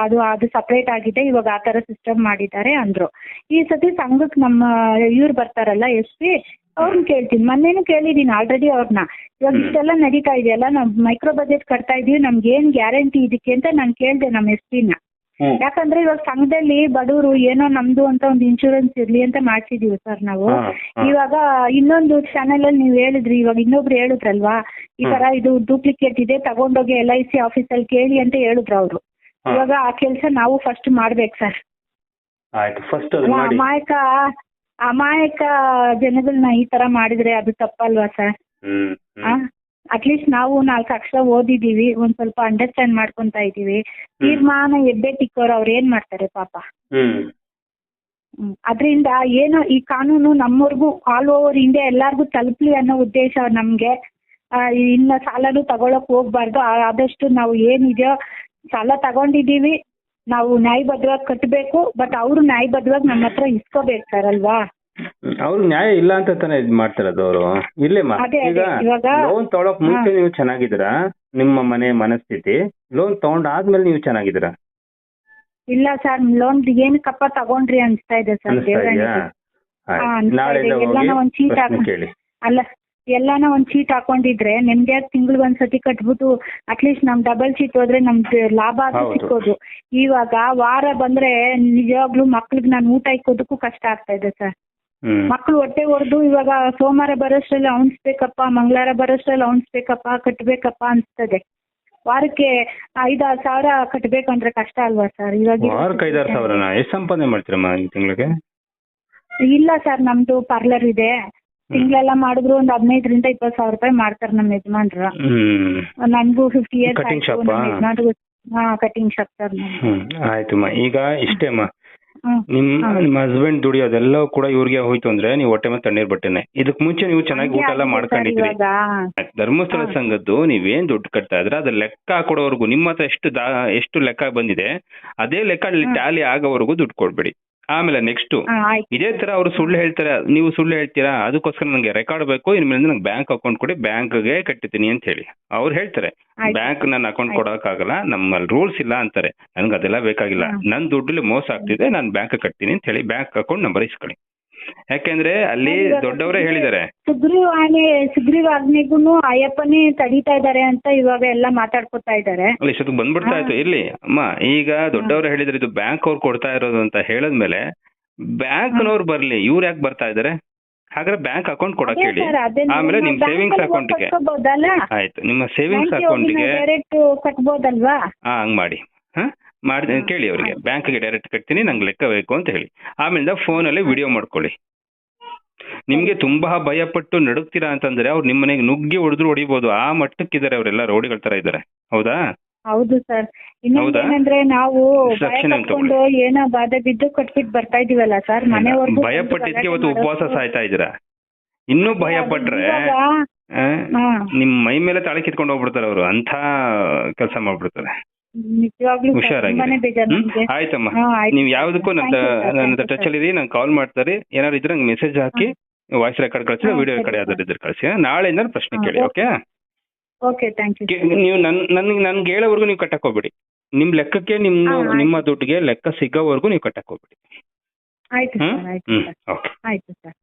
ಅದು ಅದು ಸಪ್ರೇಟ್ ಆಗಿದೆ ಇವಾಗ ಆ ತರ ಸಿಸ್ಟಮ್ ಮಾಡಿದ್ದಾರೆ ಅಂದ್ರು. ಈ ಸತಿ ಸಂಘಕ್ಕೆ ನಮ್ಮ ಇವ್ರು ಬರ್ತಾರಲ್ಲ ಎಸ್ ಪಿ ಅವ್ರನ್ನ ಕೇಳ್ತೀನಿ. ಮೊನ್ನೆನು ಕೇಳಿದೀನಿ ಆಲ್ರೆಡಿ ಅವ್ರನ್ನ ಇವಾಗ ಇಷ್ಟೆಲ್ಲ ನಡೀತಾ ಇದೆಯಲ್ಲ ನಾವು ಮೈಕ್ರೋ ಬಜೆಟ್ ಕಟ್ತಾ ಇದೀವಿ ನಮ್ಗೆ ಏನ್ ಗ್ಯಾರಂಟಿ ಇದಕ್ಕೆ ಅಂತ ನಾನು ಕೇಳ್ದೆ ನಮ್ಮ ಎಸ್ ಪಿನ. ಯಾಕಂದ್ರೆ ಇವಾಗ ಸಂಘದಲ್ಲಿ ಬಡವರು ಏನೋ ನಮ್ದು ಅಂತ ಒಂದು ಇನ್ಶೂರೆನ್ಸ್ ಇರ್ಲಿ ಅಂತ ಮಾಡ್ಸಿದೀವಿ ಸರ್ ನಾವು. ಇವಾಗ ಇನ್ನೊಂದು ಚಾನೆಲ್ ಅಲ್ಲಿ ನೀವು ಹೇಳಿದ್ರಿ ಇವಾಗ ಇನ್ನೊಬ್ರು ಹೇಳಿದ್ರಲ್ವಾ? ಈ ತರ ಇದು ಡೂಪ್ಲಿಕೇಟ್ ಇದೆ ತಗೊಂಡೋಗಿ ಎಲ್ ಐ ಸಿ ಆಫೀಸಲ್ಲಿ ಕೇಳಿ ಅಂತ ಹೇಳಿದ್ರು ಅವರು. ಇವಾಗ ಆ ಕೆಲಸ ನಾವು ಫಸ್ಟ್ ಮಾಡ್ಬೇಕು ಸರ್. ಅಮಾಯಕ ಅಮಾಯಕ ಜನಗಳನ್ನ ಈ ತರ ಮಾಡಿದ್ರೆ ಅದು ತಪ್ಪಲ್ವಾ ಸರ್. ಅಟ್ಲೀಸ್ಟ್ ನಾವು ನಾಲ್ಕು ಅಕ್ಷರ ಓದಿದೀವಿ ಒಂದ್ ಸ್ವಲ್ಪ ಅಂಡರ್ಸ್ಟ್ಯಾಂಡ್ ಮಾಡ್ಕೊಂತ ಇದೀವಿ ತೀರ್ಮಾನ ಎಬ್ಬೆ ಟಿಕ್ಕೋರು ಅವ್ರು ಏನ್ ಮಾಡ್ತಾರೆ ಪಾಪ? ಅದ್ರಿಂದ ಏನೋ ಈ ಕಾನೂನು ನಮ್ಮವ್ರಿಗೂ ಆಲ್ ಓವರ್ ಇಂಡಿಯಾ ಎಲ್ಲಾರ್ಗು ತಲುಪ್ಲಿ ಅನ್ನೋ ಉದ್ದೇಶ ನಮ್ಗೆ. ಇನ್ನ ಸಾಲನು ತಗೊಳಕ್ ಹೋಗ್ಬಾರ್ದು. ಆದಷ್ಟು ನಾವು ಏನಿದೆಯೋ ಸಾಲ ತಗೊಂಡಿದೀವಿ ನಾವು ನ್ಯಾಯಬದ್ಧವಾಗಿ ಕಟ್ಟಬೇಕು ಬಟ್ ಅವರು ನ್ಯಾಯಬದ್ಧವಾಗಿ ನಮ್ಮ ಹತ್ರ ಇಸ್ಕೋಬೇಕು ಸರ್ ಅಲ್ವಾ? ಅವ್ರು ನ್ಯಾಯ ಇಲ್ಲ ಅಂತ ತಾನೇ ಇದ್ ಮಾಡ್ತಿರೋದು ಅವರು. ಇಲ್ಲೇ ಅದೇ, ಈಗ ಇವಾಗ- ಲೋನ್ ತಗೊಳಕ್ ಮುಂಚೆ ನೀವು ಚೆನ್ನಾಗಿದ್ದೀರಾ? ನಿಮ್ಮ ಮನೆ ಮನಸ್ಥಿತಿ ಲೋನ್ ತಗೊಂಡಾದ್ಮೇಲೆ ನೀವು ಚೆನ್ನಾಗಿದ್ದೀರಾ? ಇಲ್ಲ ಸರ್ ಲೋನ್ ಏನಕ್ಕಪ್ಪ ತಗೊಂಡ್ರಿ ಅನ್ಸ್ತಾ ಇದೆ ಸರ್ ಅನಿಸ್ತಾ ಇದೆಯಾ? ಹಾ, ಅನ್ಸ್ತಾ ನಾಳೆಯಿಂದ ಇದೆ. ಎಲ್ಲಾನ ಒಂದ್ ಚೀಟ್ ಪ್ರಶ್ನೆ ಹಾಕು. ಕೇಳಿ. ಅಲ್ಲ ಎಲ್ಲಾನ ಒಂದ್ ಚೀಟ್ ಹಾಕೊಂಡಿದ್ರೆ ನಿಮ್ಗೆ ತಿಂಗ್ಳಿಗೆ ಒಂದ್ ಸತಿ ಕಟ್ಬಿಟ್ಟು ಅಟ್ಲೀಸ್ಟ್ ನಮ್ ಡಬಲ್ ಚೀಟ್ ಹೋದ್ರೆ ನಮ್ಗೆ ಲಾಭ ಆದ್ರೂ ಹೌದು. ಸಿಕ್ಕೋದು. ಇವಾಗ ವಾರ ಬಂದ್ರೆ ನಿಜವಾಗ್ಲೂ ಮಕ್ಳಿಗೆ ನಾನು ಊಟ ಇಕ್ಕೋದಕ್ಕೂ ಕಷ್ಟ ಆಗ್ತಾ ಇದೆ ಸರ್. ಮಕ್ಳು ಹೊಟ್ಟೆ ಹೊಡೆದು ಇವಾಗ ಸೋಮವಾರ ಬರೋಷ್ಟ್ರಲ್ಲಿ ಅವಣಿಸ್ಬೇಕಪ್ಪ ಮಂಗಳವಾರ ಬರೋಷ್ಟ್ರಲ್ಲಿ ಅವನ್ಸ್ಬೇಕಪ್ಪ ಕಟ್ಬೇಕಪ್ಪ ಅನ್ಸ್ತದೆ. ವಾರಕ್ಕೆ ಐದಾರು ಸಾವಿರ ಕಟ್ಬೇಕಂದ್ರೆ ಕಷ್ಟ ಅಲ್ವಾ ಸರ್ ಇವಾಗ ವಾರಕ್ಕೆ ಐದಾರು ಸಾವಿರನ? ಎಷ್ಟು ಸಂಪಾದನೆ ಮಾಡ್ತೀರಮ್ಮ ಈ ತಿಂಗಳಿಗೆ? ಇಲ್ಲ ಸರ್ ನಮ್ದು ಪಾರ್ಲರ್ ಇದೆ. ತಿಂಗಳೆಲ್ಲ ಮಾಡಿದ್ರು ಒಂದ್ ಹದಿನೈದರಿಂದ ಇಪ್ಪತ್ತು ಸಾವಿರ ರೂಪಾಯಿ ಮಾಡ್ತಾರೆ ನಮ್ಮ ಯಜಮಾನ್ರ. ನನ್ಗೂ ಫಿಫ್ಟಿ ಇಯರ್ಸ್? ನಮ್ಮ ಯಜಮಾನ್ರಿಗೂ. ಹಾ ಕಟಿಂಗ್ ಶಾಪ್ ಸರ್ ಆಯ್ತಮ್ಮ ಈಗ ಇಷ್ಟೇಮ್ಮ ಹ್ಮ್. ನಿಮ್ ಹಾ. ನಿಮ್ಮ ಹಸ್ಬೆಂಡ್ ದುಡಿಯೋದೆಲ್ಲವೂ ಕೂಡ ಇವ್ರಿಗೆ ಹೋಯ್ತು ಅಂದ್ರೆ ನೀವು ಹೊಟ್ಟೆ ಮೇಲೆ ತಣ್ಣೀರ್ ಬಟ್ಟೆನೆ ಇದಕ್ ಮುಂಚೆ ನೀವು ಚೆನ್ನಾಗಿ ಊಟ ಎಲ್ಲ ಮಾಡ್ಕೊಂಡಿದ್ರಿ ಧರ್ಮಸ್ಥಳ. ಸಂಘದ್ದು ನೀವೇನ್ ದುಡ್ಡು ಕಟ್ತಾ ಇದ್ರೆ ಅದ್ರ ಲೆಕ್ಕ ಕೊಡೋವರೆಗೂ ನಿಮ್ಮ ಹತ್ರ ಎಷ್ಟು ದಾ ಎಷ್ಟು ಲೆಕ್ಕ ಬಂದಿದೆ ಅದೇ ಲೆಕ್ಕ ಅಲ್ಲಿ. ಟ್ಯಾಲಿ ಆಗೋವರೆಗೂ ದುಡ್ಡು ಕೊಡ್ಬೇಡಿ ಆಮೇಲೆ ನೆಕ್ಸ್ಟ್ ಇದೇ ತರ ಅವರು ಸುಳ್ಳು ಹೇಳ್ತಾರೆ ನೀವು ಸುಳ್ಳು ಹೇಳ್ತೀರಾ? ಅದಕ್ಕೋಸ್ಕರ ನನಗೆ ರೆಕಾರ್ಡ್ ಬೇಕು ಇನ್ಮೇಲೆ ನಂಗೆ ಬ್ಯಾಂಕ್ ಅಕೌಂಟ್ ಕೊಡಿ ಬ್ಯಾಂಕ್ಗೆ ಕಟ್ಟಿದ್ದೀನಿ ಅಂತ ಹೇಳಿ. ಅವ್ರು ಹೇಳ್ತಾರೆ ಬ್ಯಾಂಕ್ ನನ್ನ ಅಕೌಂಟ್. ಕೊಡೋಕ್ಕಾಗಲ್ಲ ನಮ್ಮಲ್ಲಿ ರೂಲ್ಸ್ ಇಲ್ಲ ಅಂತಾರೆ. ನನಗೆ ಅದೆಲ್ಲ ಬೇಕಾಗಿಲ್ಲ. ನನ್ನ ನನ್ ದುಡ್ಡಲ್ಲಿ ಮೋಸ ಆಗ್ತಿದೆ ನಾನು ಬ್ಯಾಂಕ್ ಕಟ್ತೀನಿ ಅಂತ ಹೇಳಿ ಬ್ಯಾಂಕ್ ಅಕೌಂಟ್ ನಂಬರ್ ಇಸ್ಕೊಳ್ಳಿ. ಯಾಕೆಂದ್ರೆ ಅಲ್ಲಿ ದೊಡ್ಡವರೇ ಹೇಳಿದ್ದಾರೆ. ಸುಗ್ರೀವಾಣೆ ಸುಗ್ರೀವಾಜ್ಞೆಗೂ ಅಯ್ಯಪ್ಪನೇ ತಡೀತಾ ಇದ್ದಾರೆ ಅಂತ ಇವಾಗ ಎಲ್ಲ ಮಾತಾಡ್ಕೊತಾ ಇದ್ದಾರೆ. ಅಲ್ಲಿ ಇಷ್ಟೊತ್ತಿಗೆ ಬಂದ್ಬಿಡ್ತಾ. ಇತ್ತು. ಇರ್ಲಿ ಅಮ್ಮ ಈಗ ದೊಡ್ಡವರು ಹೇಳಿದ್ರೆ ಇದು ಬ್ಯಾಂಕ್ ಅವ್ರು ಕೊಡ್ತಾ ಇರೋದು ಅಂತ ಹೇಳದ್ಮೇಲೆ ಬ್ಯಾಂಕ್ನವ್ರು ಬರ್ಲಿ ಇವ್ರು ಯಾಕೆ ಬರ್ತಾ ಇದಾರೆ ಹಾಗಾದ್ರೆ ಬ್ಯಾಂಕ್ ಅಕೌಂಟ್ ಕೊಡಕ್ ಹೇಳಿ. ಆಮೇಲೆ ನಿಮ್ ಸೇವಿಂಗ್ಸ್ ಅಕೌಂಟ್ಗೆ ಕಟ್ಕೋಬಹುದಲ್ಲ ಆಯ್ತು ನಿಮ್ಮ ಸೇವಿಂಗ್ಸ್ ಅಕೌಂಟ್ಗೆ ಹಾ ಹಂಗ್ ಮಾಡಿ. ಹಾ? ಮಾಡಿ ಕೇಳಿ ಅವರಿಗೆ. ಬ್ಯಾಂಕ್ಗೆ ಡೈರೆಕ್ಟ್ ಕಟ್ತೀನಿ ನಂಗೆ ಲೆಕ್ಕ ಬೇಕು ಅಂತ ಹೇಳಿ. ಆಮೇಲೆ ಫೋನಲ್ಲಿ ಅಲ್ಲಿ ವಿಡಿಯೋ ಮಾಡ್ಕೊಳ್ಳಿ. ನಿಮ್ಗೆ ತುಂಬಾ ಭಯಪಟ್ಟು ನಡುಗ್ತೀರಾ ಅಂತಂದ್ರೆ ಅವ್ರು ನಿಮ್ಮ ಮನೆಗೆ ನುಗ್ಗಿ ಹೊಡೆದ್ರು ಹೊಡಿಬೋದು. ಆ ಮಟ್ಟಕ್ಕಿದ್ದಾರೆ ಅವರೆಲ್ಲ ರೌಡಿಗಳ ತರ ಇದ್ದಾರೆ. ಹೌದಾ? ಹೌದು ಸರ್? ಇನ್ನೊಂದೇನಂದ್ರೆ ನಾವು ಏನ್ ಬಾಧೆ ಬಿದ್ದು ಕಟ್ಬಿಟ್ಟು ಬರ್ತಾ ಇದೀವಲ್ಲ ಸರ್? ಮನೆವರೆಗೂ ಭಯ ಪಟ್ಟಿದ್ಕೆ ಇವತ್ತು ಉಪವಾಸ ಸಾಯ್ತಾ ಇದ್ದೀರಾ? ಇನ್ನೂ ಭಯ ಪಟ್ರೆ ನಿಮ್ ಮೈ ಮೇಲೆ ತಾಳಿ ಕಿತ್ಕೊಂಡು ಹೋಗ್ಬಿಡ್ತಾರೆ ಅವರು. ಅಂತ ಕೆಲಸ ಮಾಡ್ಬಿಡ್ತಾರೆ. ನಿಜವಾಗ್ಲೂ ಹುಷಾರಾಗಿ ತುಂಬಾನೇ ಬೇಜಾರು ನಮ್ಗೆ. ಆಯ್ತಮ್ಮ. ಹಾ, ಆಯ್ತು ನೀವ್ sir. ಯಾವ್ದಕ್ಕೂ ನನ್ನ Thank you, sir. ನನ್ನ Thank ಟಚ್ ಅಲ್ಲಿ ನಂಗೆ ಕಾಲ್ ಮಾಡ್ತಾರೆ. ಏನಾದ್ರು ಇದ್ರೆ ನಂಗೆ ಮೆಸೇಜ್ ಹಾಕಿ ವಾಯ್ಸ್ ರೆಕಾರ್ಡ್ ಕಳಿಸಿ ಹಾ, ವಿಡಿಯೋ ಸರಿ, ಕಡೆ. ಯಾವ್ದಾದ್ರು ಇದ್ರೆ ಕಳಿಸಿ. ನಾಳೆಯಿಂದ ಪ್ರಶ್ನೆ ಹಾ, ಕೇಳಿ ಓಕೆ. ಓಕೆ ಥ್ಯಾಂಕ್ ಯು ನೀವು ನನ್ ನನ್ಗೆ ನನ್ಗೆ ಹೇಳೋವರೆಗೂ ನೀವು ಕಟ್ಟಕ್ ಹೋಗ್ಬೇಡಿ. ನಿಮ್ ಲೆಕ್ಕಕ್ಕೆ ನಿಮ್ ಹಾ, ಆಯ್ತು. ನಿಮ್ಮ ದುಡ್ಡಿಗೆ ಲೆಕ್ಕ ಸಿಗೋವರೆಗೂ ನೀವು ಕಟ್ಟಕ್ ಹೋಗ್ಬೇಡಿ. ಆಯ್ತು ಹ್ಮ್? ಸರ್ ಆಯ್ತು ಹ್ಮ್ ಸರ್. ಓಕೆ. ಆಯ್ತು ಸರ್.